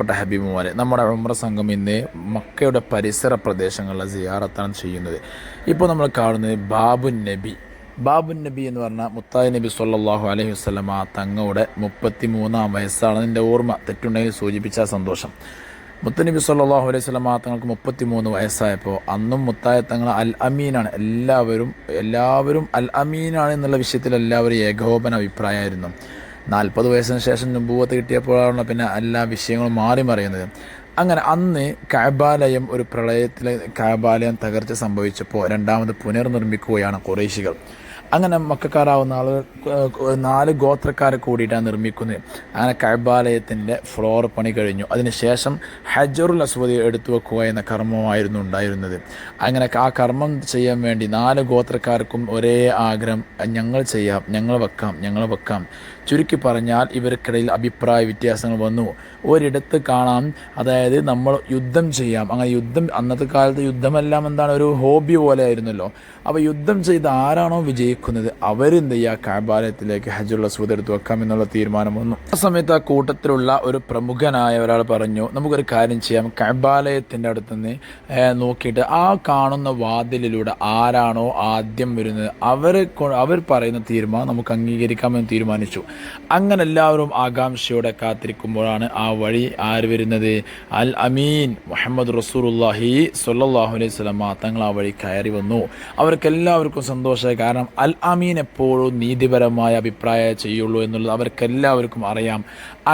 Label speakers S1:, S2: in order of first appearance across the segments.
S1: പ്പെട്ട ഹബീബുമാരെ നമ്മുടെ ഉമ്ര സംഘം ഇന്ന് മക്കയുടെ പരിസര പ്രദേശങ്ങളിലെ സിയാറത്താണ് ചെയ്യുന്നത്. ഇപ്പോൾ നമ്മൾ കാണുന്നത് ബാബു നബി. ബാബു നബി എന്ന് പറഞ്ഞാൽ മുത്തായി നബി സല്ലല്ലാഹു അലൈഹി വസല്ലമ തങ്ങളുടെ മുപ്പത്തി മൂന്നാം വയസ്സാണ് എന്റെ ഓർമ്മ. തെറ്റുണ്ടെങ്കിൽ സൂചിപ്പിച്ച സന്തോഷം. മുത്തനബി സല്ലാഹു അലൈഹി വസല്ലമ തങ്ങൾക്ക് മുപ്പത്തി മൂന്ന് വയസ്സായപ്പോൾ അന്നും മുത്തായ തങ്ങൾ അൽ അമീനാണ്. എല്ലാവരും എല്ലാവരും അൽ അമീനാണ് എന്നുള്ള വിഷയത്തിൽ എല്ലാവരും ഏകോപന അഭിപ്രായമായിരുന്നു. നാൽപ്പത് വയസ്സിന് ശേഷം നുബൂവത്ത് കിട്ടിയപ്പോഴാണ് പിന്നെ എല്ലാ വിഷയങ്ങളും മാറി മറിയുന്നത്. അങ്ങനെ അന്ന് കാബാലയം ഒരു പ്രളയത്തിലെ കാബാലയം തകർച്ച സംഭവിച്ചപ്പോൾ രണ്ടാമത് പുനർനിർമ്മിക്കുകയാണ് കുറേശികൾ അങ്ങനെ മക്കാരാവുന്ന ആളുകൾ നാല് ഗോത്രക്കാരെ കൂടിയിട്ടാണ് നിർമ്മിക്കുന്നത്. അങ്ങനെ കഴബാലയത്തിന്റെ ഫ്ലോർ പണി കഴിഞ്ഞു. അതിനുശേഷം ഹജറുൽ അസ്വദി എടുത്തു വെക്കുക എന്ന കർമ്മമായിരുന്നു ഉണ്ടായിരുന്നത്. അങ്ങനെ ആ കർമ്മം ചെയ്യാൻ വേണ്ടി നാല് ഗോത്രക്കാർക്കും ഒരേ ആഗ്രഹം ഞങ്ങൾ ചെയ്യാം ഞങ്ങൾ വെക്കാം ഞങ്ങൾ വെക്കാം. ചുരുക്കി പറഞ്ഞാൽ ഇവർക്കിടയിൽ അഭിപ്രായ വ്യത്യാസങ്ങൾ വന്നു. ഒരിടത്ത് കാണാം അതായത് നമ്മൾ യുദ്ധം ചെയ്യാം. അങ്ങനെ യുദ്ധം അന്നത്തെ കാലത്ത് യുദ്ധമെല്ലാം എന്താണ് ഒരു ഹോബി പോലെ ആയിരുന്നല്ലോ. അപ്പോൾ യുദ്ധം ചെയ്ത് ആരാണോ വിജയിക്കുന്നത് അവരെന്ത് ചെയ്യുക കാബാലയത്തിലേക്ക് ഹജുള്ള സൂദ് എടുത്ത് വെക്കാം എന്നുള്ള തീരുമാനം വന്നു ആ സമയത്ത് ആ കൂട്ടത്തിലുള്ള ഒരു പ്രമുഖനായ ഒരാൾ പറഞ്ഞു നമുക്കൊരു കാര്യം ചെയ്യാം. കാബാലയത്തിന്റെ അടുത്ത് നിന്ന് നോക്കിയിട്ട് ആ കാണുന്ന വാതിലിലൂടെ ആരാണോ ആദ്യം വരുന്നത് അവരെ അവർ പറയുന്ന തീരുമാനം നമുക്ക് അംഗീകരിക്കാമെന്ന് തീരുമാനിച്ചു. അങ്ങനെ എല്ലാവരും ആകാംക്ഷയോടെ കാത്തിരിക്കുമ്പോഴാണ് ആ വഴി ആര് വരുന്നത്? അൽ അമീൻ മുഹമ്മദ് റസൂറുല്ലാഹി സൊല്ലാഹു അലൈഹി സ്വലമ തങ്ങൾ ആ വഴി കയറി വന്നു. അവർക്കെല്ലാവർക്കും സന്തോഷമായി. കാരണം അൽ എപ്പോഴും നീതിപരമായ അഭിപ്രായം ചെയ്യുള്ളൂ എന്നുള്ളത് അവർക്കെല്ലാവർക്കും അറിയാം.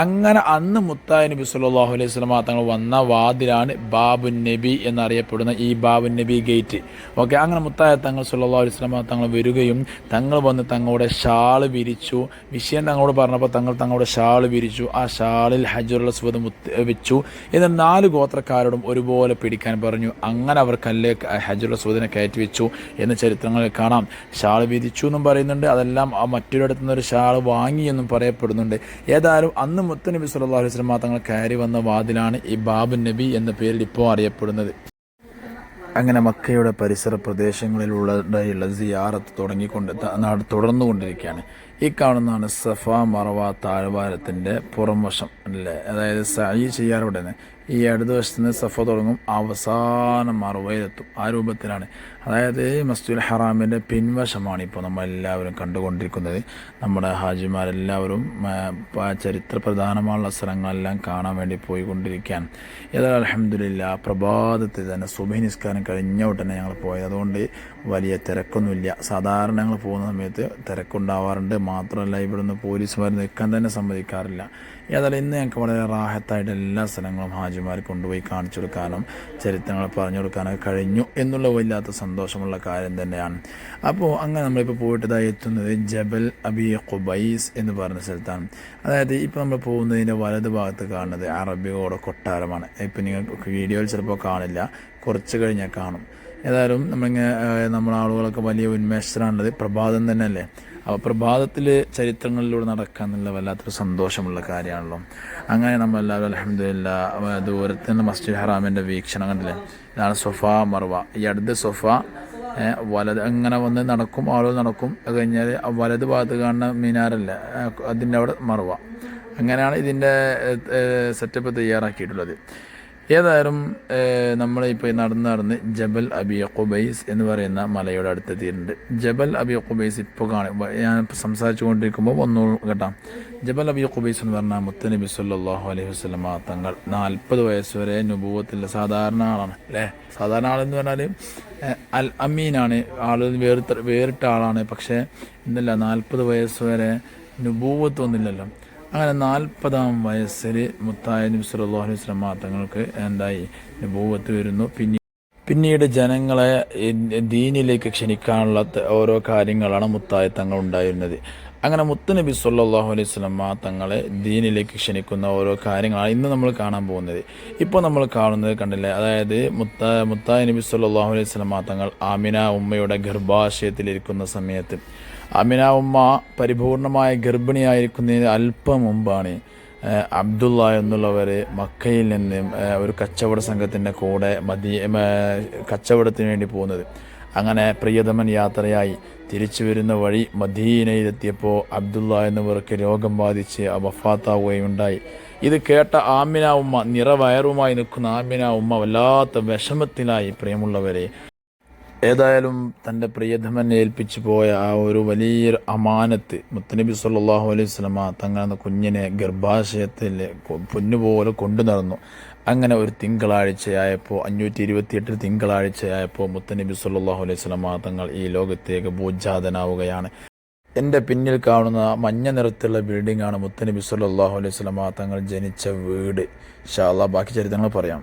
S1: അങ്ങനെ അന്ന് മുത്തായ നബി സല്ലല്ലാഹു അലൈഹി സ്വലമ തങ്ങൾ വന്ന വാതിലാണ് ബാബു നബി എന്നറിയപ്പെടുന്ന ഈ ബാബു നബി ഗേറ്റ്. ഓക്കെ അങ്ങനെ മുത്തായ തങ്ങൾ സല്ലല്ലാഹു അലൈഹി സ്വലമ തങ്ങൾ വരികയും തങ്ങൾ വന്ന് തങ്ങളുടെ ഷാൾ വിരിച്ചു. വിഷയം തങ്ങളോട് പറഞ്ഞപ്പോൾ തങ്ങൾ തങ്ങളുടെ ഷാൾ വിരിച്ചു. ആ ഷാളിൽ ഹജറുൽ അസ്വദ് വെച്ചു. എന്നിട്ട് നാല് ഗോത്രക്കാരോടും ഒരുപോലെ പിടിക്കാൻ പറഞ്ഞു. അങ്ങനെ അവർ കല്ല് ഹജറുൽ അസ്വദിനെ കയറ്റി വെച്ചു എന്ന് ചരിത്രങ്ങളിൽ കാണാം. ഷാൾ വിരിച്ചു എന്നും പറയുന്നുണ്ട്. അതെല്ലാം ആ മറ്റൊരിടത്തു നിന്നൊരു ഷാൾ വാങ്ങി എന്നും പറയപ്പെടുന്നുണ്ട്. ഏതായാലും അന്ന് മുത്തനബി നബി അലൈഹി വസല്ലം തങ്ങൾ കയറി വന്ന വാതിലാണ് ഈ ബാബു നബി എന്ന പേരിൽ ഇപ്പോൾ അറിയപ്പെടുന്നത്. അങ്ങനെ മക്കയുടെ പരിസര പ്രദേശങ്ങളിലുള്ള സിയാറത്ത് തുടങ്ങിക്കൊണ്ട് തുടർന്നുകൊണ്ടിരിക്കുകയാണ്. ഈ കാണുന്നതാണ് സഫ മറവ താഴ്വാരത്തിന്റെ പുറംവശം അല്ലേ? അതായത് സഈ ചെയ്യാറുടനെ ഈ ഇടതുവശത്ത് നിന്ന് സഫ തുടങ്ങും അവസാനം മറവയിലെത്തും. ആ രൂപത്തിലാണ്. അതായത് മസ്ജിദുൽ ഹറാമിന്റെ പിൻവശമാണ് ഇപ്പോൾ നമ്മൾ എല്ലാവരും കണ്ടുകൊണ്ടിരിക്കുന്നത്. നമ്മുടെ ഹാജിമാരെല്ലാവരും ചരിത്ര പ്രധാനമായുള്ള സ്ഥലങ്ങളെല്ലാം കാണാൻ വേണ്ടി പോയിക്കൊണ്ടിരിക്കുകയാണ്. ഏതായാലും അലഹമില്ല പ്രഭാതത്തിൽ തന്നെ സുബഹി നിസ്കാരം കഴിഞ്ഞ ഉടനെ ഞങ്ങൾ പോയത്. അതുകൊണ്ട് വലിയ തിരക്കൊന്നുമില്ല. സാധാരണ ഞങ്ങൾ പോകുന്ന സമയത്ത് തിരക്കുണ്ടാവാറുണ്ട്. മാത്രമല്ല ഇവിടുന്ന് പോലീസുമാർ നിൽക്കാൻ തന്നെ സമ്മതിക്കാറില്ല. ഏതായാലും ഇന്ന് ഞങ്ങൾക്ക് വളരെ റാഹത്തായിട്ട് എല്ലാ സ്ഥലങ്ങളും ഹാജിമാർ കൊണ്ടുപോയി കാണിച്ചു കൊടുക്കാനും ചരിത്രങ്ങൾ പറഞ്ഞു കൊടുക്കാനൊക്കെ കഴിഞ്ഞു എന്നുള്ള വല്ലാത്ത സന്തോഷമുള്ള കാര്യം തന്നെയാണ്. അപ്പോൾ അങ്ങനെ നമ്മളിപ്പോൾ പോയിട്ടതായി എത്തുന്നത് ജബൽ അബി ഖുബൈസ് എന്ന് പറഞ്ഞ സ്ഥലത്താണ്. അതായത് ഇപ്പോൾ നമ്മൾ പോകുന്നതിന്റെ വലത് ഭാഗത്ത് കാണുന്നത് അറബിയോടെ കൊട്ടാരമാണ്. ഇപ്പം നിങ്ങൾ വീഡിയോയിൽ ചിലപ്പോൾ കാണില്ല. കുറച്ച് കഴിഞ്ഞാൽ കാണും. ഏതായാലും നമ്മളിങ്ങനെ നമ്മളാളുകളൊക്കെ വലിയ ഉന്മേഷത്തിലാണുള്ളത്. പ്രഭാതം തന്നെയല്ലേ? അപ്പോൾ പ്രഭാതത്തിൽ ചരിത്രങ്ങളിലൂടെ നടക്കുക എന്നുള്ള വല്ലാത്തൊരു സന്തോഷമുള്ള കാര്യമാണല്ലോ. അങ്ങനെ നമ്മൾ എല്ലാവരും അലഹമില്ല ദൂരത്ത് നിന്ന് മസ്ജിദ് ഹറാമിന്റെ വീക്ഷണം കണ്ടില്ലേ? ഇതാണ് സൊഫ മർവ. ഈ അടുത്ത് സൊഫ വലത് അങ്ങനെ വന്ന് നടക്കും ആളുകൾ നടക്കും. അത് കഴിഞ്ഞാൽ വലത് ഭാഗത്ത് കാണുന്ന മീനാരല്ലേ അതിന്റെ അവിടെ മറവ അങ്ങനെയാണ് ഇതിന്റെ സെറ്റപ്പ് തയ്യാറാക്കിയിട്ടുള്ളത്. ഏതായാലും നമ്മളിപ്പോൾ നടന്ന് നടന്ന് ജബൽ അബി ഖുബൈസ് എന്ന് പറയുന്ന മലയുടെ അടുത്തെത്തിയിട്ടുണ്ട്. ജബൽ അബി ഖുബൈസ് ഇപ്പോൾ കാണും ഞാൻ സംസാരിച്ചു കൊണ്ടിരിക്കുമ്പോൾ ഒന്നു കേട്ടാം. ജബൽ അബി ഖുബൈസ് എന്ന് പറഞ്ഞാൽ മുത്തനബി സല്ലല്ലാഹു അലൈഹി വസല്ലമ തങ്ങൾ നാൽപ്പത് വയസ്സ് വരെ നുപൂവത്തില്ല സാധാരണ ആളാണ് അല്ലേ? സാധാരണ ആളെന്ന് പറഞ്ഞാൽ അൽ അമീനാണ് ആൾ വേറിട്ട വേറിട്ട ആളാണ്. പക്ഷേ ഇന്നല്ല നാൽപ്പത് വയസ്സ് വരെ നുപൂവത്തൊന്നുമില്ലല്ലോ അങ്ങനെ നാൽപ്പതാം വയസ്സിൽ മുത്തായ നബി സല്ലല്ലാഹു അലൈഹി വസല്ലമ തങ്ങൾക്ക് എന്തായി? ഭൂവത്ത് വരുന്നു. പിന്നെ പിന്നീട് ജനങ്ങളെ ദീനിലേക്ക് ക്ഷണിക്കാനുള്ള ഓരോ കാര്യങ്ങളാണ് മുത്തായ തങ്ങൾ ഉണ്ടായിരുന്നത്. അങ്ങനെ മുത്തനബി സല്ലല്ലാഹു അലൈഹി സ്വലമ തങ്ങളെ ദീനിലേക്ക് ക്ഷണിക്കുന്ന ഓരോ കാര്യങ്ങളാണ് ഇന്ന് നമ്മൾ കാണാൻ പോകുന്നത്. ഇപ്പോൾ നമ്മൾ കാണുന്നത് കണ്ടില്ലേ? അതായത് മുത്ത മുത്തായ നബി സല്ലല്ലാഹു അലൈഹി സ്വലമ തങ്ങൾ ആമിന ഉമ്മയുടെ ഗർഭാശയത്തിലിരിക്കുന്ന സമയത്ത് ആമിന ഉമ്മ പരിപൂർണമായ ഗർഭിണിയായിരിക്കുന്നതിന് അല്പം മുമ്പാണ് അബ്ദുള്ള എന്നുള്ളവർ മക്കയിൽ നിന്നും ഒരു കച്ചവട സംഘത്തിന്റെ കൂടെ മതി കച്ചവടത്തിന് വേണ്ടി പോകുന്നത്. അങ്ങനെ പ്രിയതമൻ യാത്രയായി തിരിച്ചു വരുന്ന വഴി മദീനയിലെത്തിയപ്പോൾ അബ്ദുള്ള എന്നിവർക്ക് രോഗം ബാധിച്ച് വഫാത്താവുകയുണ്ടായി. ഇത് കേട്ട ആമിന ഉമ്മ നിറവയറുമായി നിൽക്കുന്ന ആമിന ഉമ്മ വല്ലാത്ത വിഷമത്തിലായി. പ്രിയമുള്ളവരെ ഏതായാലും തന്റെ പ്രിയതമനെ ഏൽപ്പിച്ചു പോയ ആ ഒരു വലിയൊരു അമാനത്ത് മുത്തനബി സല്ലാഹു അലൈഹി വസല്ലമ തങ്ങളുടെ കുഞ്ഞിനെ ഗർഭാശയത്തിൽ പൊന്നുപോലെ കൊണ്ടു നടന്നു. അങ്ങനെ ഒരു തിങ്കളാഴ്ചയായപ്പോൾ അഞ്ഞൂറ്റി ഇരുപത്തിയെട്ടിൽ തിങ്കളാഴ്ചയായപ്പോൾ മുത്തനബി സല്ലാഹു അലൈഹി സ്വലമ തങ്ങൾ ഈ ലോകത്തേക്ക് ഭൂജാതനാവുകയാണ് എന്റെ പിന്നിൽ കാണുന്ന മഞ്ഞ നിറത്തിലുള്ള ബിൽഡിംഗാണ് മുത്തനബി സല്ലാഹു അലൈഹി സ്വലമ തങ്ങൾ ജനിച്ച വീട്. അല്ലാ ബാക്കി ചരിത്രങ്ങൾ പറയാം.